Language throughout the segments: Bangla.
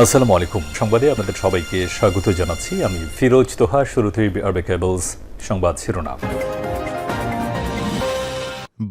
আসসালামু আলাইকুম। সংবাদে আপনাদের সবাইকে স্বাগত জানাচ্ছি। আমি ফিরোজ তোহা, শুরুতেই আরবে কেবলস সংবাদ শিরোনাম।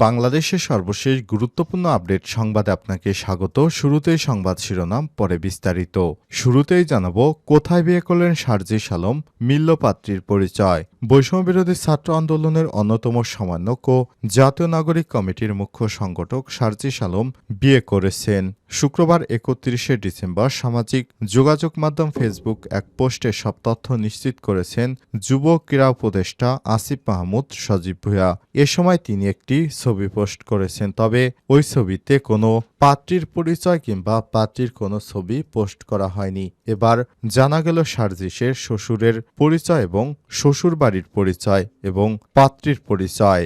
বাংলাদেশের সর্বশেষ গুরুত্বপূর্ণ আপডেট সংবাদে আপনাকে স্বাগত। শুরুতেই সংবাদ শিরোনাম, পরে বিস্তারিত। শুরুতেই জানাব, কোথায় বিয়ে করলেন শারজিস আলম মিল্লপাত্রীর পরিচয়। বৈষম্যবিরোধী ছাত্র আন্দোলনের অন্যতম সমন্বয়ক ও জাতীয় নাগরিক কমিটির মুখ্য সংগঠক শারজিস আলম বিয়ে করেছেন। শুক্রবার একত্রিশে ডিসেম্বর সামাজিক যোগাযোগ মাধ্যম ফেসবুক এক পোস্টে সব তথ্য নিশ্চিত করেছেন যুব ক্রীড়া উপদেষ্টা আসিফ মাহমুদ সজীব ভুয়া এ সময় তিনি একটি ছবি পোস্ট করেছেন, তবে ওই ছবিতে কোনো পাত্রীর পরিচয় কিংবা পাত্রীর কোনো ছবি পোস্ট করা হয়নি। এবার জানা গেল সার্জিসের শ্বশুরের পরিচয় এবং শ্বশুর বাড়ির পরিচয় এবং পাত্রীর পরিচয়।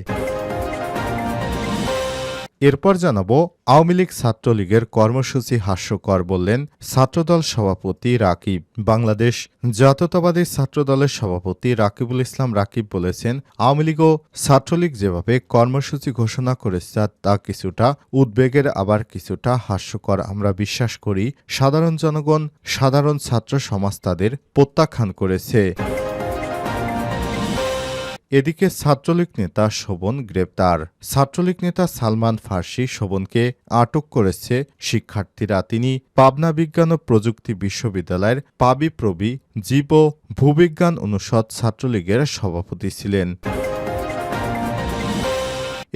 এরপর জানাব, আওয়ামী লীগ ছাত্রলীগের কর্মসূচি হাস্যকর বললেন ছাত্রদল সভাপতি রাকিব। বাংলাদেশ জাতীয়তাবাদী ছাত্রদলের সভাপতি রাকিবুল ইসলাম রাকিব বলেছেন, আওয়ামী লীগ ও ছাত্রলীগ যেভাবে কর্মসূচি ঘোষণা করেছে, তা কিছুটা উদ্বেগের, আবার কিছুটা হাস্যকর। আমরা বিশ্বাস করি, সাধারণ জনগণ সাধারণ ছাত্র সমাজ তাদের প্রত্যাখ্যান করেছে। এদিকে ছাত্রলীগ নেতা শোভন গ্রেপ্তার। ছাত্রলীগ নেতা সালমান ফার্সি শোভনকে আটক করেছে শিক্ষার্থীরা। তিনি পাবনা বিজ্ঞান ও প্রযুক্তি বিশ্ববিদ্যালয়ের পাবি প্রবি জীব ভূবিজ্ঞান অনুষদ ছাত্রলীগের সভাপতি ছিলেন।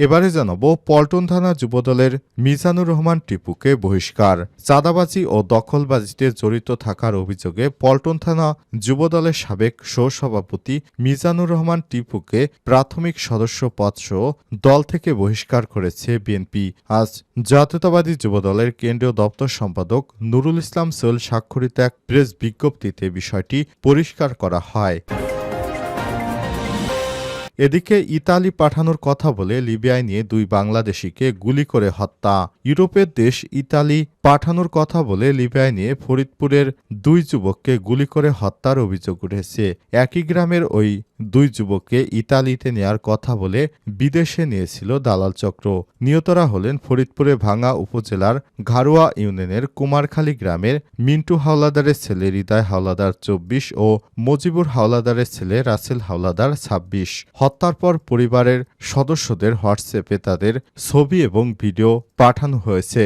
এবারে জানাব পল্টন থানা যুবদলের মিজানুর রহমান টিপুকে বহিষ্কার। চাঁদাবাজি ও দখলবাজিতে জড়িত থাকার অভিযোগে পল্টন থানা যুবদলের সাবেক সহসভাপতি মিজানুর রহমান টিপুকে প্রাথমিক সদস্য পদসহ দল থেকে বহিষ্কার করেছে বিএনপি। আজ জাতীয়তাবাদী যুবদলের কেন্দ্রীয় দপ্তর সম্পাদক নুরুল ইসলাম সোল স্বাক্ষরিত এক প্রেস বিজ্ঞপ্তিতে বিষয়টি পরিষ্কার করা হয়। এদিকে ইতালি পাঠানোর কথা বলে লিবিয়ায় নিয়ে দুই বাংলাদেশিকে গুলি করে হত্যা। ইউরোপের দেশ ইতালি পাঠানোর কথা বলে লিবিয়ায় নিয়ে ফরিদপুরের দুই যুবককে গুলি করে হত্যার অভিযোগ উঠেছে। একই গ্রামের ওই দুই যুবককে ইতালিতে নেয়ার কথা বলে বিদেশে নিয়েছিল দালাল চক্র। নিহতরা হলেন ফরিদপুরে ভাঙ্গা উপজেলার ঘারুয়া ইউনিয়নের কুমারখালী গ্রামের মিন্টু হাওলাদারের ছেলে হৃদয় হাওলাদার চব্বিশ ও মজিবুর হাওলাদারের ছেলে রাসেল হাওলাদার ছাব্বিশ। হত্যার পর পরিবারের সদস্যদের হোয়াটসঅ্যাপে তাদের ছবি এবং ভিডিও পাঠানো হয়েছে।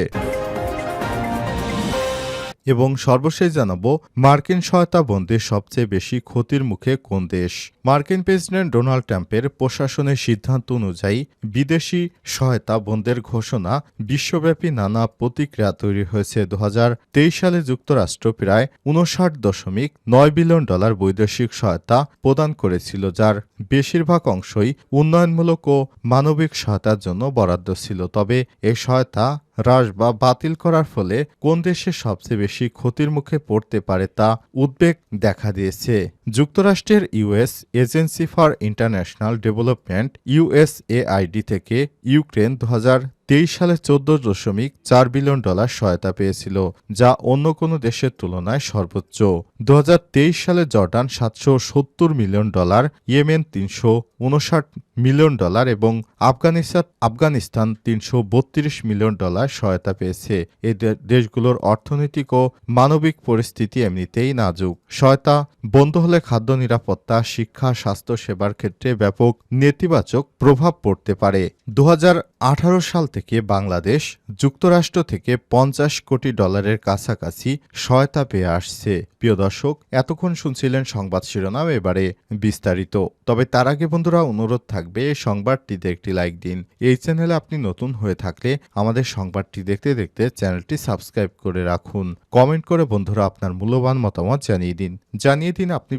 এবং সর্বশেষ জানাব মার্কিন সহায়তা বন্ধে সবচেয়ে বেশি ক্ষতির মুখে কোন দেশ। মার্কিন প্রেসিডেন্ট ডোনাল্ড ট্রাম্পের প্রশাসনের সিদ্ধান্ত অনুযায়ী বিদেশি সহায়তা বন্ধের ঘোষণা বিশ্বব্যাপী নানা প্রতিক্রিয়া তৈরি হয়েছে। দু হাজার তেইশ সালে যুক্তরাষ্ট্র প্রায় উনষাট দশমিক নয় বিলিয়ন ডলার বৈদেশিক সহায়তা প্রদান করেছিল, যার বেশিরভাগ অংশই উন্নয়নমূলক ও মানবিক সহায়তার জন্য বরাদ্দ ছিল। তবে এই সহায়তা হ্রাস বা বাতিল করার ফলে কোন দেশে সবচেয়ে বেশি ক্ষতির মুখে পড়তে পারে তা উদ্বেগ দেখা দিয়েছে। যুক্তরাষ্ট্রের US agency for international development USAID থেকে ইউক্রেন দু তেইশ সালে চোদ্দ দশমিক চার বিলিয়ন ডলার সহায়তা পেয়েছিল, যা অন্য কোনো দেশের তুলনায় সর্বোচ্চ। দু হাজার তেইশ সালে জর্ডান সাতশো সত্তর মিলিয়ন ডলার, ইয়েমেন তিনশো উনষাট মিলিয়ন ডলার এবং আফগানিস্তান আফগানিস্তান তিনশো বত্রিশ মিলিয়ন ডলার সহায়তা পেয়েছে। দে- দেশগুলোর অর্থনৈতিক ও মানবিক পরিস্থিতি এমনিতেই নাজুক। সহায়তা বন্ধ হলে খাদ্য নিরাপত্তা, শিক্ষা, স্বাস্থ্য সেবার ক্ষেত্রে ব্যাপক নেতিবাচক প্রভাব পড়তে পারে। দু হাজার আঠারো সাল থেকে বাংলাদেশ যুক্তরাষ্ট্র থেকে পঞ্চাশ কোটি ডলারের কাছাকাছি সহায়তা পেয়ে আসছে। প্রিয় দর্শক, এতক্ষণ শুনছিলেন সংবাদ শিরোনাম, এবারে বিস্তারিত। তবে তার আগে বন্ধুরা, অনুরোধ থাকবে, সংবাদটিতে একটি লাইক দিন। এই চ্যানেলে আপনি নতুন হয়ে থাকলে আমাদের সংবাদটি দেখতে দেখতে চ্যানেলটি সাবস্ক্রাইব করে রাখুন। কমেন্ট করে বন্ধুরা আপনার মূল্যবান মতামত জানিয়ে দিন। জানিয়ে দিন আপনি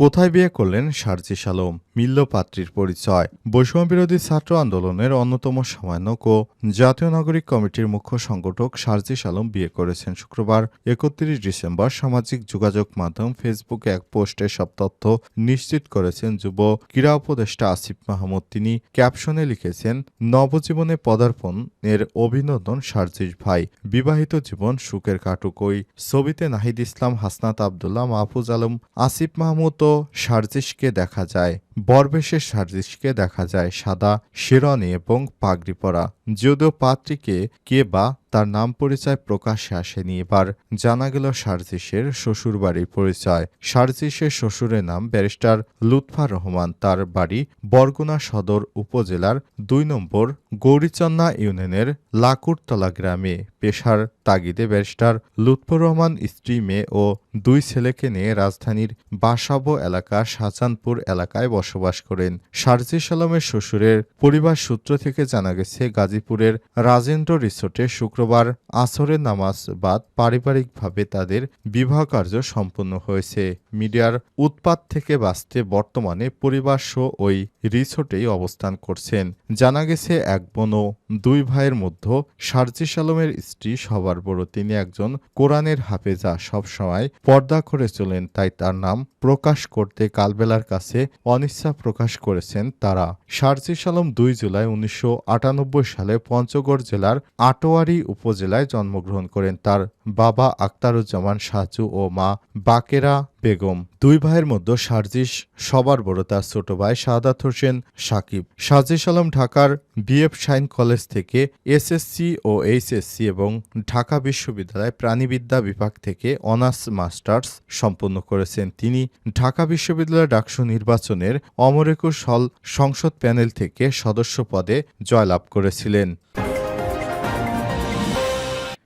কোথায় বিয়ে করলেন সার্জিস আলম মিল্লপাত্রীর পরিচয়। বৈষম্যবিরোধী ছাত্র আন্দোলনের অন্যতম সমন্বয়ক ও জাতীয় নাগরিক কমিটির মুখ্য সংগঠক সার্জিস আলম বিয়ে করেছেন শুক্রবার, একত্রিশ ডিসেম্বর। সামাজিক যোগাযোগ মাধ্যম ফেসবুকে এক পোস্টে সব তথ্য নিশ্চিত করেছেন যুব ক্রীড়া উপদেষ্টা আসিফ মাহমুদ। তিনি ক্যাপশনে লিখেছেন, নবজীবনে পদার্পণ এর অভিনন্দন সার্জিস ভাই। বিবাহিত জীবন সুখের কাটুক ওই ছবিতে নাহিদ ইসলাম, হাসনাত আবদুল্লাহ, মাহফুজ আলম, আসিফ মাহমুদ ও সার্জিসকে দেখা যায়। বরবেশে সার্জিসকে দেখা যায় সাদা শেরনি এবং পাগড়ি পরা। যদিও পাত্রীকে কে বা তার নাম পরিচয় প্রকাশে আসেনি এবার, জানা গেল সার্জিসের শ্বশুরবাড়ির পরিচয়। সার্জিসের শ্বশুরের নাম ব্যারিস্টার লুৎফা রহমান। তার বাড়ি বরগুনা সদর উপজেলার দুই নম্বর গৌরীচন্না ইউনিয়নের লাকুরতলা গ্রামে। পেশার তাগিদে ব্যারিস্টার লুৎফর রহমান স্ত্রী, মেয়ে ও দুই ছেলেকে নিয়ে রাজধানীর বাসাবো এলাকা শাহজানপুর এলাকায় বসবাস করেন। সার্জিস আলমের শ্বশুরের পরিবার সূত্র থেকে জানা গেছে, গাজীপুরের রাজেন্দ্র রিসোর্টে শুক্রবার আসরের নামাজ বাদ পারিবারিকভাবে তাদের বিবাহ কার্য সম্পন্ন হয়েছে। মিডিয়ার উৎপাত থেকে বাঁচতে বর্তমানে পরিবার সহ ওই রিসোর্টেই অবস্থান করছেন। জানা গেছে, এক বোন ও দুই ভাইয়ের মধ্যে সার্জিস আলমের স্ত্রী সবার বড়। তিনি একজন কোরআনের হাফেজা, সবসময় পর্দা করে চলেন, তাই তার নাম প্রকাশ করতে কালবেলার কাছে অনিচ্ছা প্রকাশ করেছেন তারা। সার্জিস আলম দুই জুলাই উনিশশো আটানব্বই সালে পঞ্চগড় জেলার আটোয়ারি উপজেলায় জন্মগ্রহণ করেন তার বাবা আক্তারুজ্জামান সাজু ও মা বাকেরা বেগম। দুই ভাইয়ের মধ্যে সার্জিস সবার বড় তার ছোট ভাই সাদাত হোসেন সাকিব। সার্জিস আলম ঢাকার বিএফ সাইন কলেজ থেকে এসএসসি ও এইচএসসি এবং ঢাকা বিশ্ববিদ্যালয় প্রাণীবিদ্যা বিভাগ থেকে অনার্স মাস্টার্স সম্পন্ন করেছেন। তিনি ঢাকা বিশ্ববিদ্যালয় ডাকসু নির্বাচনের অমর একুশ হল সংসদ প্যানেল থেকে সদস্য পদে জয়লাভ করেছিলেন।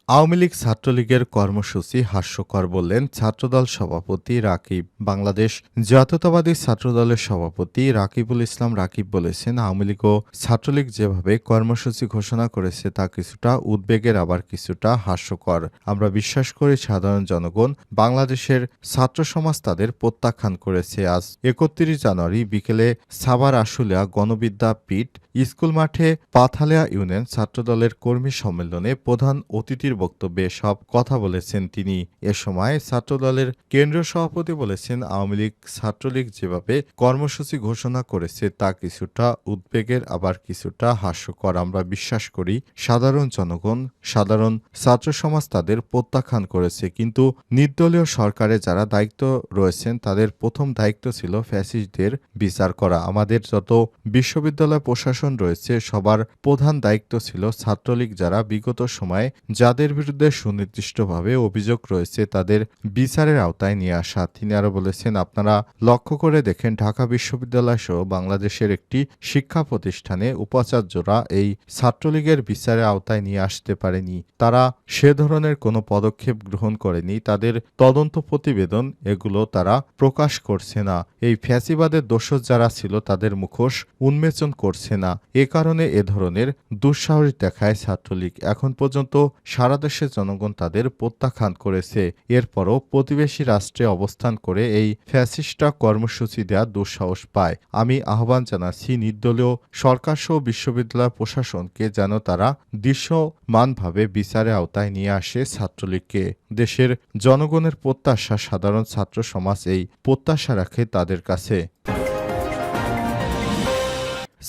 আওয়ামী লীগ ছাত্রলীগের কর্মসূচি হাস্যকর বললেন ছাত্রদল সভাপতি রাকিব। বাংলাদেশ জাতীয়তাবাদী ছাত্রদলের সভাপতি রাকিবুল ইসলাম রাকিব বলেছেন, আওয়ামী লীগ ও ছাত্রলীগ যেভাবে কর্মসূচি ঘোষণা করেছে, তা কিছুটা উদ্বেগের, আবার কিছুটা হাস্যকর। আমরা বিশ্বাস করি সাধারণ জনগণ বাংলাদেশের ছাত্র সমাজ তাদের প্রত্যাখ্যান করেছে। আজ একত্রিশ জানুয়ারি বিকেলে সাভার আশুলিয়া গণবিদ্যা পীঠ স্কুল মাঠে পাথালিয়া ইউনিয়ন ছাত্রদলের কর্মী সম্মেলনে প্রধান অতিথির বক্তব্যে সব কথা বলেছেন তিনি। এ সময় ছাত্রদলের কেন্দ্রীয় সভাপতি বলেছেন, আওয়ামী লীগ ছাত্রলীগ যেভাবে কর্মসূচি ঘোষণা করেছে, তা কিছুটা উদ্বেগের, আবার কিছুটা হাস্যকর। আমরা বিশ্বাস করি, সাধারণ জনগণ, সাধারণ ছাত্র সমাজ তাদের প্রত্যাখ্যান করেছে, কিন্তু নির্দলীয় সরকারে যারা দায়িত্ব রয়েছেন, তাদের প্রথম দায়িত্ব ছিল ফ্যাসিস্টদের বিচার করা। আমাদের যত বিশ্ববিদ্যালয়, প্রশাসন রয়েছে, সবার প্রধান দায়িত্ব ছিল ছাত্রলীগ যারা বিগত সময়ে যাদের বিরুদ্ধে সুনির্দিষ্টভাবে অভিযোগ রয়েছে তাদের বিচারের আওতায় নিয়ে আসা। তিনি আরও বলেছেন, আপনারা লক্ষ্য করে দেখেন, ঢাকা বিশ্ববিদ্যালয় সহ বাংলাদেশের একটি শিক্ষা প্রতিষ্ঠানে উপাচার্যরা এই ছাত্রলীগের বিচারের আওতায় নিয়ে আসতে পারেনি। তারা সে ধরনের কোনো পদক্ষেপ গ্রহণ করেনি, তাদের তদন্ত প্রতিবেদন এগুলো তারা প্রকাশ করছে না। এই ফ্যাসিবাদের দোষর যারা ছিল তাদের মুখোশ উন্মেচন করছে না। এ কারণে এ ধরনের দুঃসাহস দেখায় ছাত্রলীগ। এখন পর্যন্ত সারা দেশের জনগণ তাদের প্রত্যাখ্যান করেছে। এরপরও প্রতিবেশী রাষ্ট্রে অবস্থান করে এই ফ্যাসিস্টা কর্মসূচি দেওয়ার দুঃসাহস পায়। আমি আহ্বান জানাচ্ছি নির্দলীয় সরকারসহ বিশ্ববিদ্যালয় প্রশাসনকে যেন তারা দৃশ্যমানভাবে বিচারের আওতায় নিয়ে আসে ছাত্রলীগকে। দেশের জনগণের প্রত্যাশা সাধারণ ছাত্র সমাজ এই প্রত্যাশা রাখে তাদের কাছে।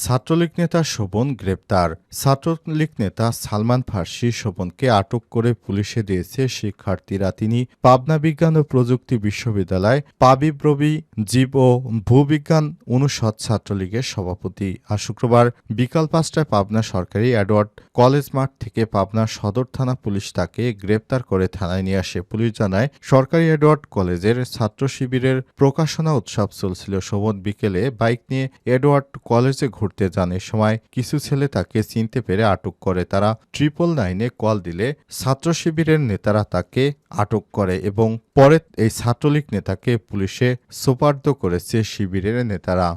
ছাত্রলীগ নেতা শোভন গ্রেপ্তার। ছাত্রলীগ নেতা সালমান ফার্সি শোভনকে আটক করে পুলিশে দিয়েছে শিক্ষার্থীরা। তিনি পাবনা বিজ্ঞান ও প্রযুক্তি বিশ্ববিদ্যালয় পাবিব্রবি জীব ও ভূবিজ্ঞান অনুষদ ছাত্রলীগের সভাপতি। আর শুক্রবার বিকাল পাঁচটায় পাবনা সরকারি অ্যাডওয়ার্ড কলেজ মাঠ থেকে পাবনা সদর থানা পুলিশ তাকে গ্রেপ্তার করে থানায় নিয়ে আসে। পুলিশ জানায়, সরকারি এডওয়ার্ড কলেজের ছাত্র শিবিরের প্রকাশনা উৎসব চলছিল। শোভন বিকেলে বাইক নিয়ে এডওয়ার্ড কলেজে ঘুরতে যান। এ সময় কিছু ছেলে তাকে চিনতে পেরে আটক করে। তারা ট্রিপল নাইনে কল দিলে ছাত্র শিবিরের নেতারা তাকে আটক করে এবং পরে এই ছাত্রলীগ নেতাকে পুলিশে সোপার্দ করেছে শিবিরের নেতারা।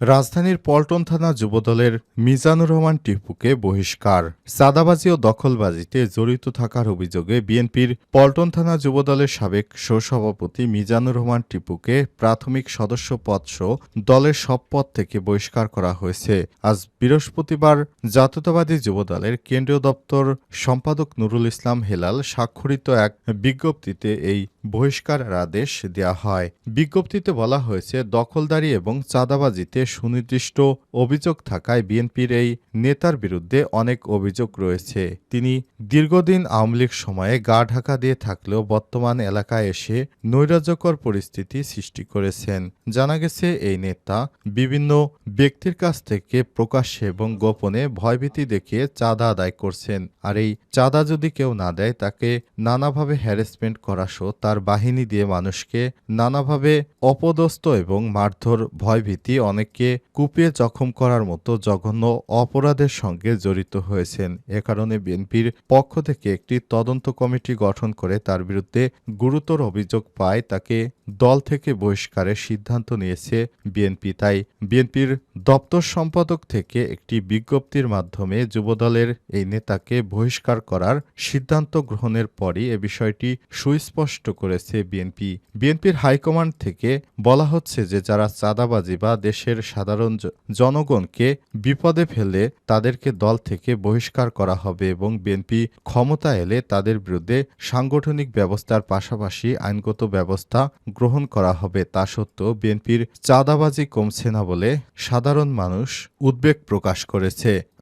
রাজধানীর পল্টন থানা যুবদলের মিজানুর রহমান টিপুকে বহিষ্কার। সাদাবাজি ও দখলবাজিতে জড়িত থাকার অভিযোগে বিএনপির পল্টন থানা যুবদলের সাবেক সহসভাপতি মিজানুর রহমান টিপুকে প্রাথমিক সদস্য পদসহ দলের সব পদ থেকে বহিষ্কার করা হয়েছে। আজ বৃহস্পতিবার জাতীয়তাবাদী যুবদলের কেন্দ্রীয় দপ্তর সম্পাদক নুরুল ইসলাম হেলাল স্বাক্ষরিত এক বিজ্ঞপ্তিতে এই বহিষ্কার আদেশ দেওয়া হয়। বিজ্ঞপ্তিতে বলা হয়েছে, দখলদারি এবং চাঁদাবাজিতে সুনির্দিষ্ট অভিযোগ থাকায় বিএনপির এই নেতার বিরুদ্ধে অনেক অভিযোগ রয়েছে। তিনি দীর্ঘদিন আওয়ামী লীগ সময়ে গা ঢাকা দিয়ে থাকলেও বর্তমান এলাকায় এসে নৈরাজ্যকর পরিস্থিতি সৃষ্টি করেছেন। জানা গেছে, এই নেতা বিভিন্ন ব্যক্তির কাছ থেকে প্রকাশ্যে এবং গোপনে ভয়ভীতি দেখিয়ে চাঁদা আদায় করছেন। আর এই চাঁদা যদি কেউ না দেয়, তাকে নানাভাবে হ্যারাসমেন্ট করা সহ তার বাহিনী দিয়ে মানুষকে নানাভাবে অপদস্থ এবং মারধর ভয়ভীতি অনেককে কুপিয়ে জখম করার মতো জঘন্য অপরাধের সঙ্গে জড়িত হয়েছেন। এ কারণে বিএনপির পক্ষ থেকে একটি তদন্ত কমিটি গঠন করে তার বিরুদ্ধে গুরুতর অভিযোগ পায়, তাকে দল থেকে বহিষ্কারের সিদ্ধান্ত নিয়েছে বিএনপি। তাই বিএনপির দপ্তর সম্পাদক থেকে একটি বিজ্ঞপ্তির মাধ্যমে যুবদলের এই নেতাকে বহিষ্কার করার সিদ্ধান্ত গ্রহণের পরই এ বিষয়টি সুস্পষ্ট করেছে বিএনপি। বিএনপির হাইকমান্ড থেকে বলা হচ্ছে যে, যারা চাঁদাবাজি বা দেশের সাধারণ জনগণকে বিপদে ফেলে তাদেরকে দল থেকে বহিষ্কার করা হবে এবং বিএনপি ক্ষমতা এলে তাদের বিরুদ্ধে সাংগঠনিক ব্যবস্থার পাশাপাশি আইনগত ব্যবস্থা গ্রহণ করা হবে। তা সত্ত্বেও বিএনপির চাঁদাবাজি কমছে না বলে সাধারণ মানুষ উদ্বেগ প্রকাশ করেছে।